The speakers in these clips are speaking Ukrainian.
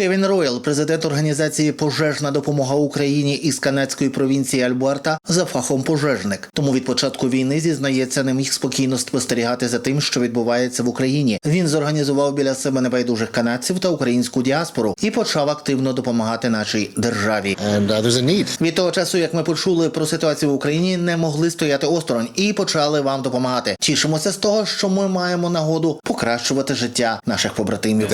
Кевін Роял, президент організації Пожежна допомога Україні із канадської провінції Альберта, за фахом пожежник. Тому від початку війни зізнається, не міг спокійно спостерігати за тим, що відбувається в Україні. Він зорганізував біля себе небайдужих канадців та українську діаспору і почав активно допомагати нашій державі. uh. Від того часу, як ми почули про ситуацію в Україні, не могли стояти осторонь і почали вам допомагати. Тішимося з того, що ми маємо нагоду покращувати життя наших побратимів.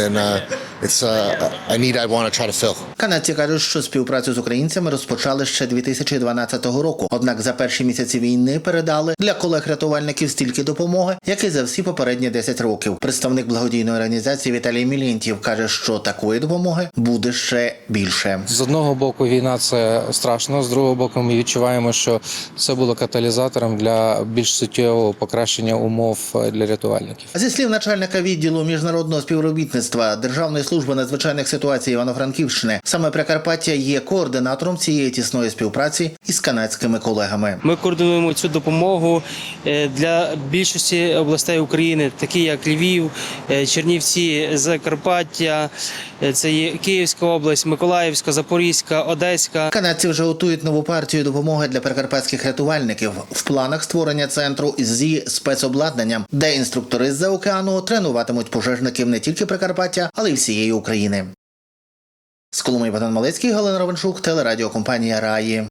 It's uh, a need I want to try to fill. Канадці кажуть, що співпрацю з українцями розпочали ще 2012 року. Однак за перші місяці війни передали для колег-рятувальників стільки допомоги, як і за всі попередні 10 років. Представник благодійної організації Віталій Мілєнтів каже, що такої допомоги буде ще більше. З одного боку, війна це страшно. З другого боку, ми відчуваємо, що це було каталізатором для більш суттєвого покращення умов е, для рятувальників. Зі слів начальника відділу міжнародного співробітництва Державної служби надзвичайних ситуацій Івано-Франківщини, саме Прикарпаття є координатором цієї тісної співпраці із канадськими колегами. Ми координуємо цю допомогу е, для більшості областей України, такі як Львів, е, Чернівці, Закарпаття, е, це є Київська область, Миколаївська, Запорізька, Одеська. Канадці вже готують нову партію допомоги для прикарпатських рятувальників в планах створення центру зі спецобладнанням, де інструктори з-за океану тренуватимуть пожежників не тільки Прикарпаття, але й всієї України. З Коломиї Богдан Малецький, Галина Равеншук, телерадіокомпанія Раї.